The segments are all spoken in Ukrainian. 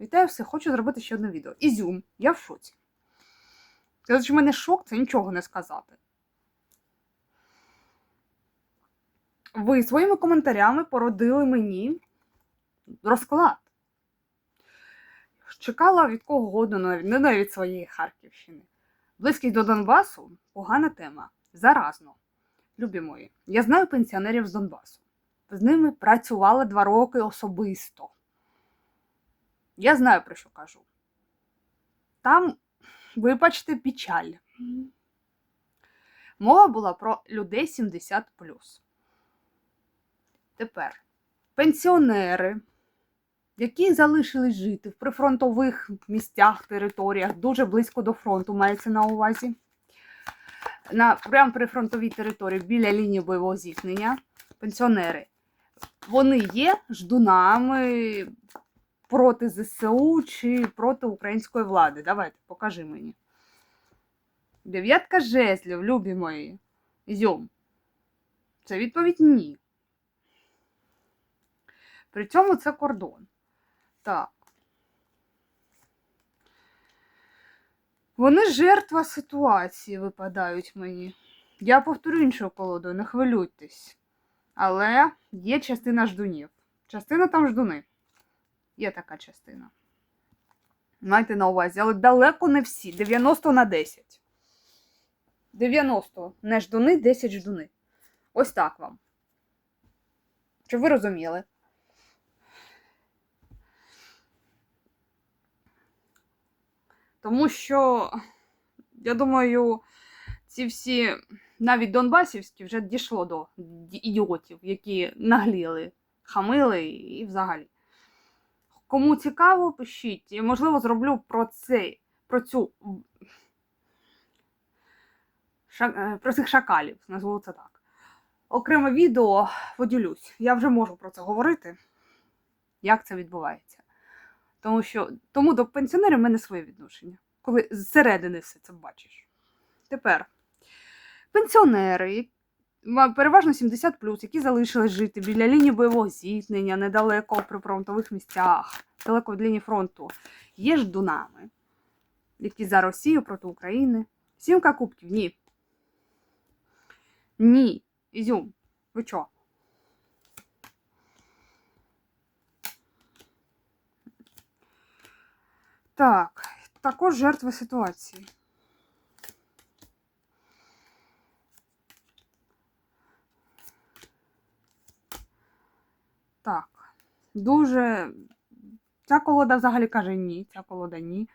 Вітаю все, хочу зробити ще одне відео. Ізюм, я в шоці. Що в мене шок, це нічого не сказати. Ви своїми коментарями породили мені розклад. Чекала від кого годно, навіть не навіть своєї Харківщини. Близькість до Донбасу погана тема. Заразно. Любі мої, я знаю пенсіонерів з Донбасу. З ними працювала два роки особисто. Я знаю, про що кажу. Там, вибачте, печаль. Мова була про людей 70. Тепер пенсіонери, які залишились жити в прифронтових місцях, територіях, дуже близько до фронту, мається на увазі. На прямо прифронтовій території біля лінії бойового зіткнення. Пенсіонери. Вони є ждунами проти ЗСУ чи проти української влади. Давайте, покажи мені. Дев'ятка жезлів, любі мої. Ізюм. Це відповідь ні. При цьому це кордон. Так. Вони жертва ситуації випадають мені. Я повторю іншу колоду, не хвилюйтесь. Але є частина ждунів. Частина там ждуни. Є така частина. Майте на увазі, але далеко не всі. 90 на 10. 90 не ждуни, 10 ждуни. Ось так вам. Щоб ви розуміли. Тому що, я думаю, ці всі, навіть Донбасівські, вже дійшло до ідіотів, які нагліли, хамили і взагалі. Кому цікаво, пишіть. І, можливо, зроблю про це, про цю ша- е, про цих шакалів, назву це так. Окреме відео поділюсь. Я вже можу про це говорити, як це відбувається. Тому що тому до пенсіонерів в мене своє відношення, коли зсередини все це бачиш. Тепер пенсіонери, переважно 70 які залишились жити біля лінії бойового зіткнення, недалеко при фронтових місцях, далеко від лінії фронту, є ждунами, які за Росію проти України. Сімка кубків, ні. Ні. Ізюм. Ви чо? Так, також жертви ситуації. Так. Дуже. Ця колода взагалі каже ні. Ця колода ні.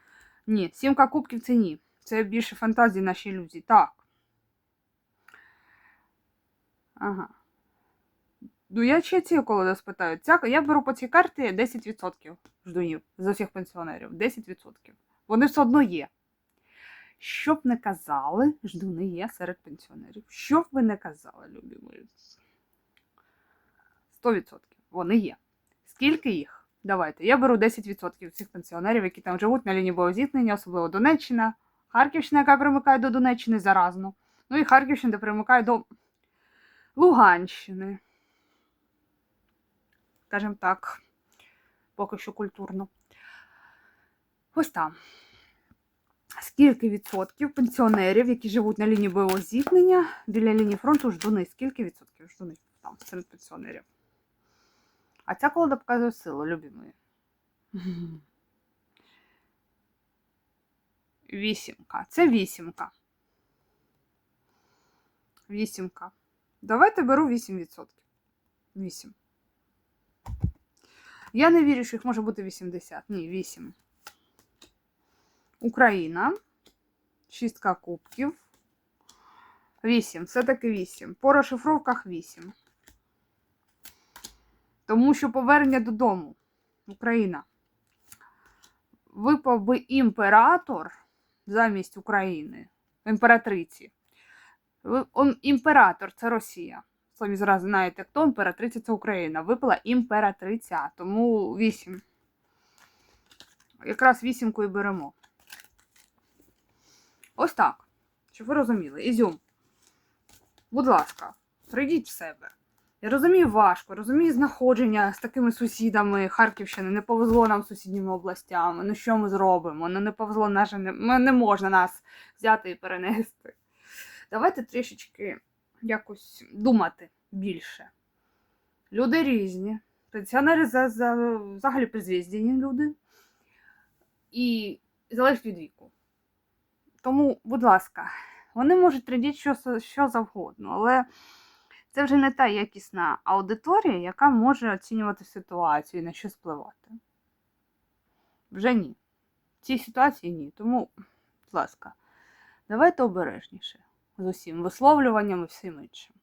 Ні. Сімка кубків це ні. Це більше фантазії наші ілюзії. Так. Ага. Ну, я ще ці колода спитаю. Ця, я беру по цій карті 10% ждунів з усіх пенсіонерів. 10%. Вони все одно є. Що б не казали, ждуни є серед пенсіонерів. Що б ви не казали, любі мої? 100%. Вони є. Скільки їх? Давайте. Я беру 10% цих пенсіонерів, які там живуть на лінії бойового зіткнення, особливо Донеччина, Харківщина, яка примикає до Донеччини заразно. Ну і Харківщина, де примикає до Луганщини. Скажімо так, поки що культурно. Ось там. Скільки відсотків пенсіонерів, які живуть на лінії бойового зіткнення, біля лінії фронту ждуни? Скільки відсотків ждуни там серед пенсіонерів? А ця колода показує силу, любі мої. Вісімка. Це вісімка. Вісімка. Давайте беру 8%. 8. Я не вірю, що їх може бути 80. Ні, 8. Україна. Шістка кубків. 8. Все-таки 8. По розшифровках 8. Тому що повернення додому. Україна. Випав би імператор замість України. Імператриці. Імператор це Росія. Самі зразу знаєте, хто імператриця це Україна. Випала імператриця, тому 8. Якраз вісімку і беремо. Ось так. Щоб ви розуміли. Ізюм. Будь ласка, прийдіть в себе. Я розумію важко, розумію знаходження з такими сусідами Харківщини. Не повезло нам з сусідніми областями. Ну що ми зробимо? Ну не повезло наше, не, не можна нас взяти і перенести. Давайте трішечки якось думати більше. Люди різні. Пенсіонери за, за, взагалі призвіздені люди. І залежить від віку. Тому, будь ласка, вони можуть радіти що, що завгодно, але це вже не та якісна аудиторія, яка може оцінювати ситуацію і на що спливати. Вже ні. В цій ситуації ні. Тому, будь ласка, давайте обережніше з усім висловлюванням і всім іншим.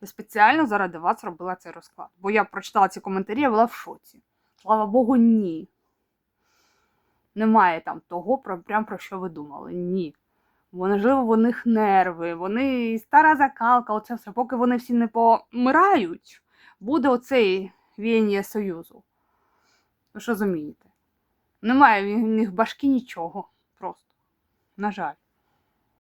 Я спеціально заради вас робила цей розклад. Бо я прочитала ці коментарі, я була в шоці. Слава Богу, ні. Немає там того, прям про що ви думали. Ні. Можливо, них нерви, вони стара закалка, оце все. Поки вони всі не помирають, буде оцей віяння Союзу. Ви ж розумієте? Немає в них башки нічого. Просто. На жаль.